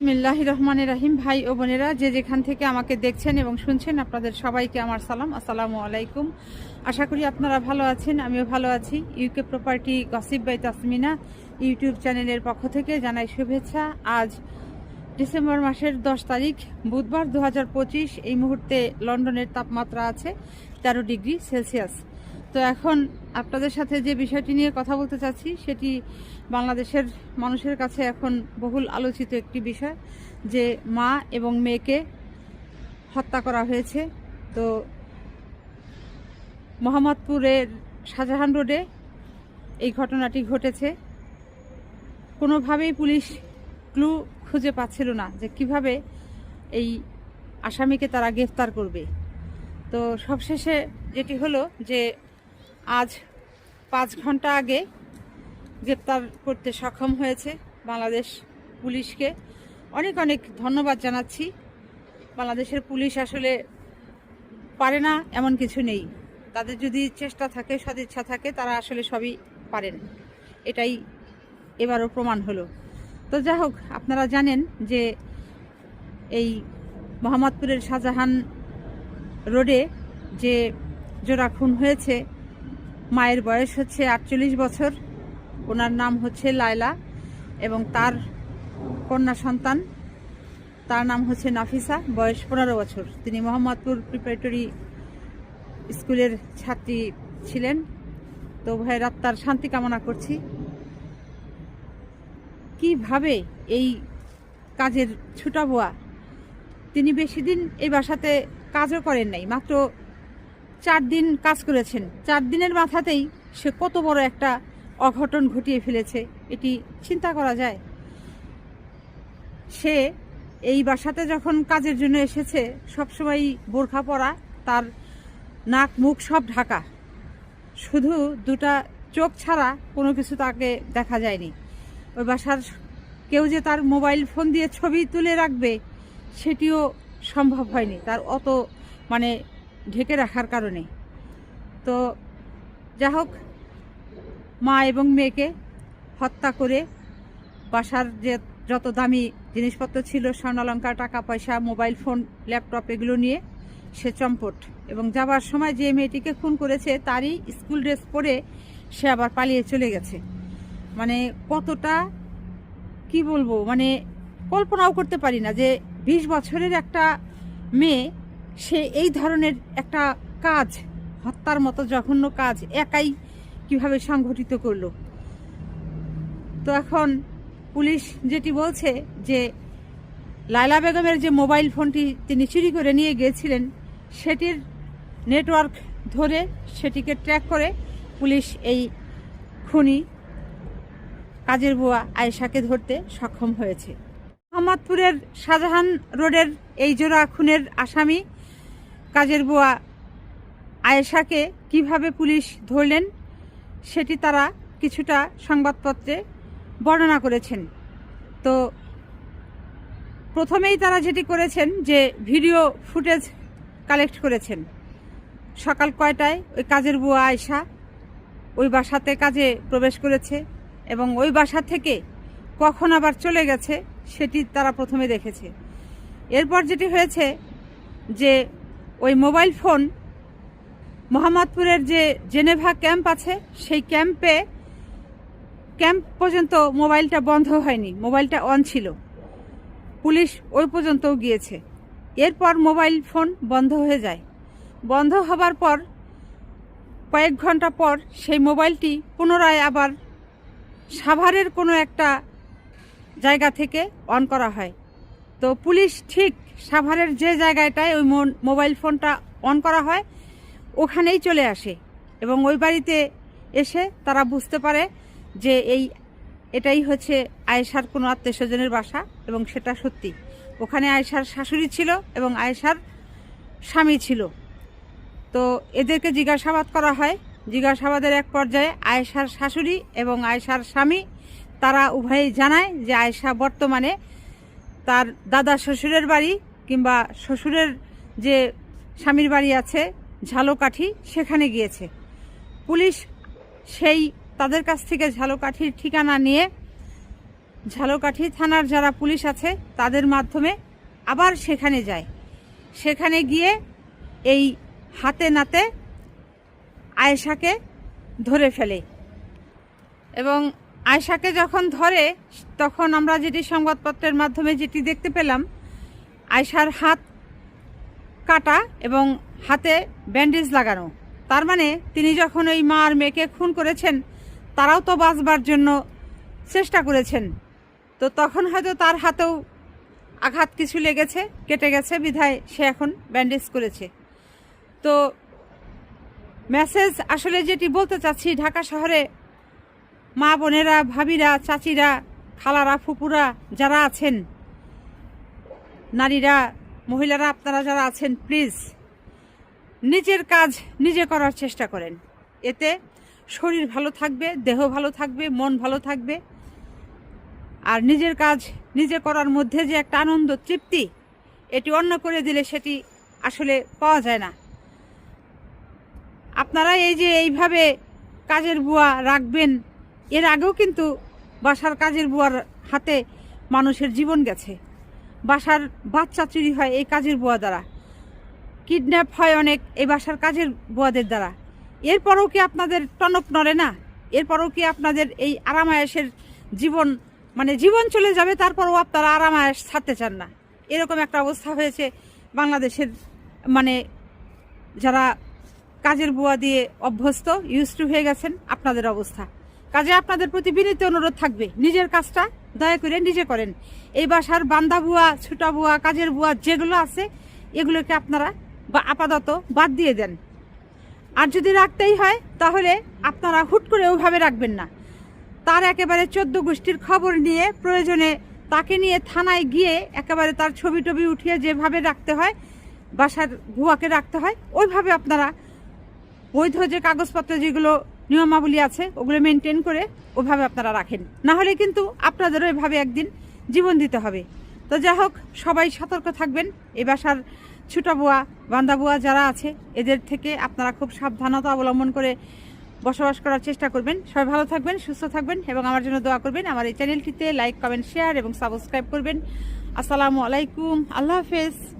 বিসমিল্লাহ রহমান রাহিম। ভাই ও বোনেরা, যে যেখান থেকে আমাকে দেখছেন এবং শুনছেন, আপনাদের সবাইকে আমার সালাম। আসসালামু আলাইকুম। আশা করি আপনারা ভালো আছেন, আমিও ভালো আছি। UK property gossip by Tasmina YouTube চ্যানেলের পক্ষ থেকে জানাই শুভেচ্ছা। আজ ডিসেম্বর মাসের দশ তারিখ, বুধবার দু হাজার পঁচিশ। এই মুহূর্তে লন্ডনের তাপমাত্রা আছে তেরো ডিগ্রি সেলসিয়াস। তো এখন আপনাদের সাথে যে বিষয়টি নিয়ে কথা বলতে চাচ্ছি, সেটি বাংলাদেশের মানুষের কাছে এখন বহুল আলোচিত একটি বিষয় যে মা এবং মেয়েকে হত্যা করা হয়েছে। তো মোহাম্মদপুরের শাহজাহান রোডে এই ঘটনাটি ঘটেছে। কোনোভাবেই পুলিশ ক্লু খুঁজে পাচ্ছিল না যে কীভাবে এই আসামিকে তারা গ্রেফতার করবে। তো সবশেষে যেটি হলো যে আজ পাঁচ ঘণ্টা আগে গ্রেপ্তার করতে সক্ষম হয়েছে বাংলাদেশ পুলিশকে। অনেক অনেক ধন্যবাদ জানাচ্ছি। বাংলাদেশের পুলিশ আসলে পারে না, এমন কিছু নেই। তাদের যদি চেষ্টা থাকে, সদিচ্ছা থাকে, তারা আসলে সবই পারেন। এটাই এবারও প্রমাণ হলো। তো যাই হোক, আপনারা জানেন যে এই মোহাম্মদপুরের শাহজাহান রোডে যে জোড়া খুন হয়েছে মায়ের বয়স হচ্ছে আটচল্লিশ বছর। ওনার নাম হচ্ছে লায়লা এবং তার কন্যা সন্তান, তার নাম হচ্ছে নাফিসা, বয়স পনেরো বছর। তিনি মোহাম্মদপুর প্রিপারেটরি স্কুলের ছাত্রী ছিলেন। তো ভাইয়ের আত্মার শান্তি কামনা করছি। কীভাবে এই কাজের ছুটাবোয়া তিনি বেশি দিন এই বাসাতে কাজও করেন নাই, মাত্র চার দিন কাজ করেছেন। চার দিনের মাথাতেই সে কত বড় একটা অঘটন ঘটিয়ে ফেলেছে, এটি চিন্তা করা যায়। সে এই বাসাতে যখন কাজের জন্য এসেছে সবসময় বোরখা পরা, তার নাক মুখ সব ঢাকা। শুধু দুটা চোখ ছাড়া কোনো কিছু তাকে দেখা যায়নি। ওই বাসার কেউ যে তার মোবাইল ফোন দিয়ে ছবি তুলে রাখবে, সেটিও সম্ভব হয়নি। তার অত মানে ঢেকে রাখার কারণে। তো যা হোক, মা এবং মেয়েকে হত্যা করে বাসার যে যত দামি জিনিসপত্র ছিল, স্বর্ণালঙ্কার টাকা পয়সা মোবাইল ফোন, ল্যাপটপ, এগুলো নিয়ে সে চম্পট। এবং যাবার সময় যে মেয়েটিকে খুন করেছে, তারই স্কুল ড্রেস পরে সে আবার পালিয়ে চলে গেছে। মানে কতটা, কি বলব মানে কল্পনাও করতে পারি না যে বিশ বছরের একটা মেয়ে সে এই ধরনের একটা কাজ, হত্যার মতো জঘন্য কাজ একাই কীভাবে সংঘটিত করল? তো এখন পুলিশ যেটি বলছে যে, লায়লা বেগমের যে মোবাইল ফোনটি তিনি চুরি করে নিয়ে গিয়েছিলেন, সেটির নেটওয়ার্ক ধরে সেটিকে ট্র্যাক করে পুলিশ এই খুনি কাজের বুয়া আয়েশাকে ধরতে সক্ষম হয়েছে। মোহাম্মদপুরের শাহজাহান রোডের এই জোড়া খুনের আসামি কাজের বুয়া আয়েশাকে কীভাবে পুলিশ ধরলেন সেটি তারা কিছুটা সংবাদপত্রে বর্ণনা করেছেন। তো প্রথমেই তারা যেটি করেছেন যে ভিডিও ফুটেজ কালেক্ট করেছেন। সকাল কয়টায় ওই কাজের বুয়া আয়সা ওই বাসাতে কাজে প্রবেশ করেছে এবং ওই বাসা থেকে কখন আবার চলে গেছে সেটি তারা প্রথমে দেখেছে। এরপর যেটি হয়েছে যে ওই মোবাইল ফোন মোহাম্মদপুরের যে জেনেভা ক্যাম্প আছে, সেই ক্যাম্পে ক্যাম্প পর্যন্ত মোবাইলটা বন্ধ হয়নি, মোবাইলটা অন ছিল। পুলিশ ওই পর্যন্তও গিয়েছে। এরপর মোবাইল ফোন বন্ধ হয়ে যায়। বন্ধ হবার পর, কয়েক ঘণ্টা পর সেই মোবাইলটি পুনরায় আবার সাভারের কোনো একটা জায়গা থেকে অন করা হয়। তো পুলিশ ঠিক সাভারের যে জায়গাটায় ওই মোবাইল ফোনটা অন করা হয়, ওখানেই চলে আসে এবং ওই বাড়িতে এসে তারা বুঝতে পারে যে এই, এটাই হচ্ছে আয়েশার কোনো আত্মীয় স্বজনের বাসা এবং সেটা সত্যি। ওখানে আয়েশার শাশুড়ি ছিল এবং আয়েশার স্বামী ছিল। তো এদেরকে জিজ্ঞাসাবাদ করা হয়। জিজ্ঞাসাবাদের এক পর্যায়ে আয়েশার শাশুড়ি এবং আয়েশার স্বামী তারা উভয়েই জানায় যে আয়েশা বর্তমানে তার দাদা শ্বশুরের বাড়ি কিংবা শ্বশুরের যে স্বামীর বাড়ি আছে, ঝালকাঠি, সেখানে গিয়েছে। পুলিশ সেই তাদের কাছ থেকে ঝালকাঠির ঠিকানা নিয়ে ঝালকাঠি থানার যারা পুলিশ আছে, তাদের মাধ্যমে আবার সেখানে যায়। সেখানে গিয়ে এই হাতে নাতে আয়েশাকে ধরে ফেলে। এবং আয়েশাকে যখন ধরে, তখন আমরা যেটি সংবাদপত্রের মাধ্যমে যেটি দেখতে পেলাম, আয়েশার হাত কাটা এবং হাতে ব্যান্ডেজ লাগানো। তার মানে তিনি যখন ওই মা আর মেয়েকে খুন করেছেন, তারাও তো বাঁচবার জন্য চেষ্টা করেছেন। তো তখন হয়তো তার হাতেও আঘাত কিছু লেগেছে, কেটে গেছে, বিধায় সে এখন ব্যান্ডেজ করেছে। তো মেসেজ আসলে যেটি বলতে চাচ্ছি, ঢাকা শহরে মা বোনেরা, ভাবিরা, চাচিরা, খালারা ফুপুরা যারা আছেন, নারীরা, মহিলারা, আপনারা যারা আছেন প্লিজ নিজের কাজ নিজে করার চেষ্টা করেন। এতে শরীর ভালো থাকবে, দেহ ভালো থাকবে, মন ভালো থাকবে। আর নিজের কাজ নিজে করার মধ্যে যে একটা আনন্দ, তৃপ্তি, এটি অন্য করে দিলে সেটি আসলে পাওয়া যায় না। আপনারা এই যে এইভাবে কাজের বুয়া রাখবেন এর আগেও কিন্তু বাসার কাজের বুয়ার হাতে মানুষের জীবন গেছে। বাসার বাচ্চা চুরি হয় এই কাজের বুয়া দ্বারা। কিডন্যাপ হয় অনেক এই বাসার কাজের বুয়াদের দ্বারা। এরপরও কি আপনাদের টনক নড়ে না? এরপরও কি আপনাদের এই আরামায়াসের জীবন মানে জীবন চলে যাবে, তারপরও আপনারা আরামায়াস ছাড়তে চান না? এরকম একটা অবস্থা হয়েছে বাংলাদেশের মানে যারা কাজের বুয়া দিয়ে অভ্যস্ত ইউজ টু হয়ে গেছেন, আপনাদের অবস্থা। কাজে আপনাদের প্রতি বিনীত অনুরোধ থাকবে, নিজের কাজটা দয়া করে নিজে করেন। এই বাসার বান্দা বুয়া, ছুটা বুয়া, কাজের বুয়া যেগুলো আছে, এগুলোকে আপনারা বা আপাতত বাদ দিয়ে দেন। আর যদি রাখতেই হয়, তাহলে আপনারা হুট করে ওইভাবে রাখবেন না। তার একেবারে চোদ্দ গোষ্ঠীর খবর নিয়ে প্রয়োজনে তাকে নিয়ে থানায় গিয়ে একেবারে তার ছবি টবি উঠিয়ে যেভাবে রাখতে হয়, বাসার ভুয়াকে রাখতে হয়, ওইভাবে আপনারা বৈধ যে কাগজপত্র যেগুলো নিয়মাবলী আছে, ওগুলো মেনটেন করে ওভাবে আপনারা রাখেন। না হলে কিন্তু আপনাদেরও এভাবে একদিন জীবন দিতে হবে। তো যাই হোক, সবাই সতর্ক থাকবেন। এ বাসার ছুটা বুয়া, বান্দা বুয়া যারা আছে, এদের থেকে আপনারা খুব সাবধানতা অবলম্বন করে বসবাস করার চেষ্টা করবেন। সবাই ভালো থাকবেন, সুস্থ থাকবেন এবং আমার জন্য দোয়া করবেন। আমার এই চ্যানেলটিতে লাইক কমেন্ট শেয়ার এবং সাবস্ক্রাইব করবেন। আসসালামু আলাইকুম। আল্লাহ হাফেজ।